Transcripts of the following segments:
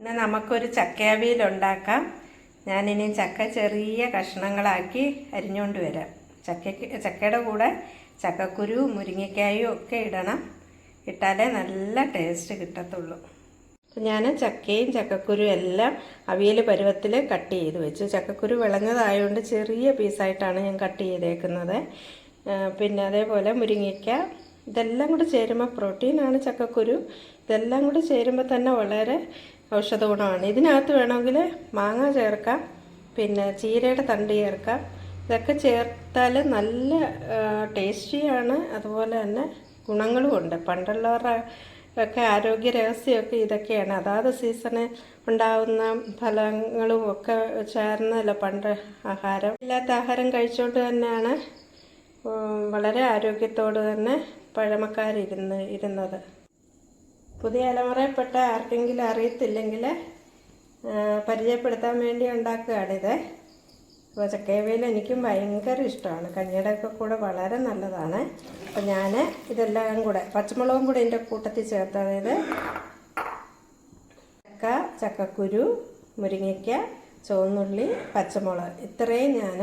ഇന്ന് നമുക്കൊരു ചക്കയവിയൽ ഉണ്ടാക്കാം. ഞാനിനി ചക്ക ചെറിയ കഷ്ണങ്ങളാക്കി അരിഞ്ഞുകൊണ്ട് വരാം. ചക്കയ്ക്ക് ചക്കയുടെ കൂടെ ചക്കക്കുരു മുരിങ്ങക്കായും ഒക്കെ ഇടണം. ഇട്ടാലേ നല്ല ടേസ്റ്റ് കിട്ടത്തുള്ളൂ. ഞാൻ ചക്കയും ചക്കക്കുരു എല്ലാം അവിയൽ പരുവത്തിൽ കട്ട് ചെയ്ത് വെച്ചു. ചക്കക്കുരു വിളഞ്ഞതായതുകൊണ്ട് ചെറിയ പീസായിട്ടാണ് ഞാൻ കട്ട് ചെയ്തേക്കുന്നത്. പിന്നെ അതേപോലെ മുരിങ്ങയ്ക്ക ഇതെല്ലാം കൂടെ ചേരുമ്പോൾ പ്രോട്ടീനാണ് ചക്കക്കുരു. ഇതെല്ലാം കൂടെ ചേരുമ്പോൾ തന്നെ വളരെ ഔഷധ ഗുണമാണ്. ഇതിനകത്ത് വേണമെങ്കിൽ മാങ്ങ ചേർക്കാം പിന്നെ ചീരയുടെ തണ്ട് ചേർക്കാം. ഇതൊക്കെ ചേർത്താൽ നല്ല ടേസ്റ്റിയാണ് അതുപോലെ തന്നെ ഗുണങ്ങളുമുണ്ട് പണ്ടുള്ളവരുടെ ഒക്കെ ആരോഗ്യ രഹസ്യമൊക്കെ ഇതൊക്കെയാണ്. അതാത് സീസണിൽ ഉണ്ടാവുന്ന ഫലങ്ങളും ഒക്കെ ചേർന്നല്ല പണ്ട് ആഹാരം. ഇല്ലാത്ത ആഹാരം കഴിച്ചുകൊണ്ട് തന്നെയാണ് വളരെ ആരോഗ്യത്തോട് തന്നെ പഴമക്കാരിരുന്ന് ഇരുന്നത്. പുതിയ തലമുറയിൽപ്പെട്ട ആർക്കെങ്കിലും അറിയത്തില്ലെങ്കിൽ പരിചയപ്പെടുത്താൻ വേണ്ടി ഉണ്ടാക്കുകയാണിത്. അപ്പോൾ ചക്കയവയിൽ എനിക്കും ഭയങ്കര ഇഷ്ടമാണ്. കഞ്ഞിയുടെ ഒക്കെ കൂടെ വളരെ നല്ലതാണ്. അപ്പോൾ ഞാൻ ഇതെല്ലാം കൂടെ പച്ചമുളകും കൂടെ ഇതിന്റെ കൂട്ടത്തിൽ ചേർത്ത് അതായത് ചക്ക ചക്കക്കുരു മുരിങ്ങയ്ക്ക ചുവന്നുള്ളി പച്ചമുളക് ഇത്രയും ഞാൻ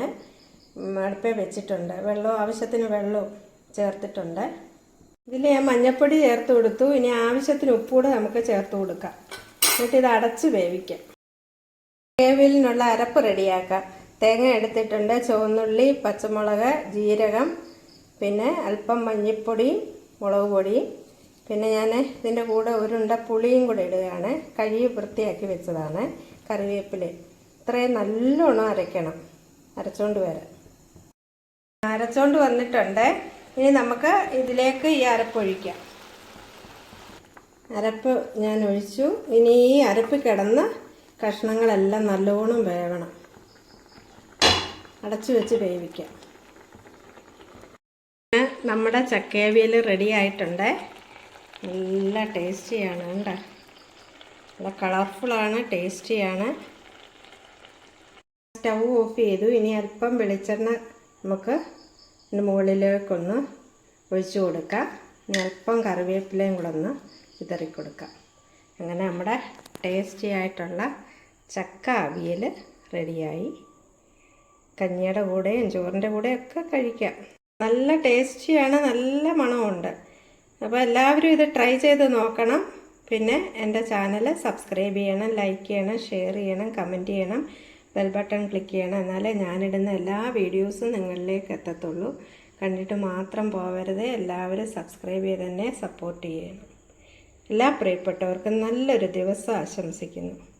അടുപ്പേ വെച്ചിട്ടുണ്ട്. വെള്ളവും ആവശ്യത്തിന് വെള്ളവും ചേർത്തിട്ടുണ്ട്. ഇതിൽ ഞാൻ മഞ്ഞൾപ്പൊടി ചേർത്ത് കൊടുത്തു. ഇനി ആവശ്യത്തിന് ഉപ്പൂടെ നമുക്ക് ചേർത്ത് കൊടുക്കാം. എന്നിട്ട് ഇത് അടച്ച് വേവിക്കാം. വേവിലിനുള്ള അരപ്പ് റെഡിയാക്കാം. തേങ്ങ എടുത്തിട്ടുണ്ട്. ചുവന്നുള്ളി പച്ചമുളക് ജീരകം പിന്നെ അല്പം മഞ്ഞൾപ്പൊടി മുളക് പൊടി. പിന്നെ ഞാൻ ഇതിന്റെ കൂടെ ഉരുണ്ട പുളിയും കൂടെ ഇടുകയാണ്. കഴുകി വൃത്തിയാക്കി വെച്ചതാണ് കറിവേപ്പില. ഇത്രയും നല്ലോണം അരയ്ക്കണം. അരച്ചോണ്ട് വരാം. അരച്ചോണ്ട് വന്നിട്ടുണ്ട്. ഇനി നമുക്ക് ഇതിലേക്ക് ഈ അരപ്പ് ഒഴിക്കാം. അരപ്പ് ഞാൻ ഒഴിച്ചു. ഇനി ഈ അരപ്പ് കിടന്ന് കഷ്ണങ്ങളെല്ലാം നല്ലോണം വേവണം. അടച്ചു വെച്ച് വേവിക്കാം. നമ്മുടെ ചക്കേവിയൽ റെഡി ആയിട്ടുണ്ട്. നല്ല ടേസ്റ്റിയാണ് കണ്ടോ? നല്ല കളർഫുള്ളാണ് ടേസ്റ്റിയാണ്. സ്റ്റൗ ഓഫ് ചെയ്തു. ഇനി അല്പം വെളിച്ചെണ്ണ നമുക്ക് ഇതിന് മുകളിലേക്കൊന്ന് ഒഴിച്ചു കൊടുക്കാം ഇനി അല്പം കറിവേപ്പിലയും കൂടെ ഒന്ന് വിതറി കൊടുക്കാം അങ്ങനെ നമ്മുടെ ടേസ്റ്റി ആയിട്ടുള്ള ചക്ക അവിയൽ റെഡിയായി കഞ്ഞിയുടെ കൂടെയും ചോറിന്റെ കൂടെയൊക്കെ കഴിക്കാം. നല്ല ടേസ്റ്റിയാണ് നല്ല മണമുണ്ട്. അപ്പോൾ എല്ലാവരും ഇത് ട്രൈ ചെയ്ത് നോക്കണം. പിന്നെ എന്റെ ചാനൽ സബ്സ്ക്രൈബ് ചെയ്യണം ലൈക്ക് ചെയ്യണം ഷെയർ ചെയ്യണം കമന്റ് ചെയ്യണം. ബെൽ ബട്ടൺ ക്ലിക്ക് ചെയ്യണം. എന്നാലേ ഞാനിടുന്ന എല്ലാ വീഡിയോസും നിങ്ങളിലേക്ക് എത്തത്തുള്ളൂ. കണ്ടിട്ട് മാത്രം പോവരുത്. എല്ലാവരും സബ്സ്ക്രൈബ് ചെയ്ത് തന്നെ സപ്പോർട്ട് ചെയ്യണം. എല്ലാ പ്രിയപ്പെട്ടവർക്കും നല്ലൊരു ദിവസം ആശംസിക്കുന്നു.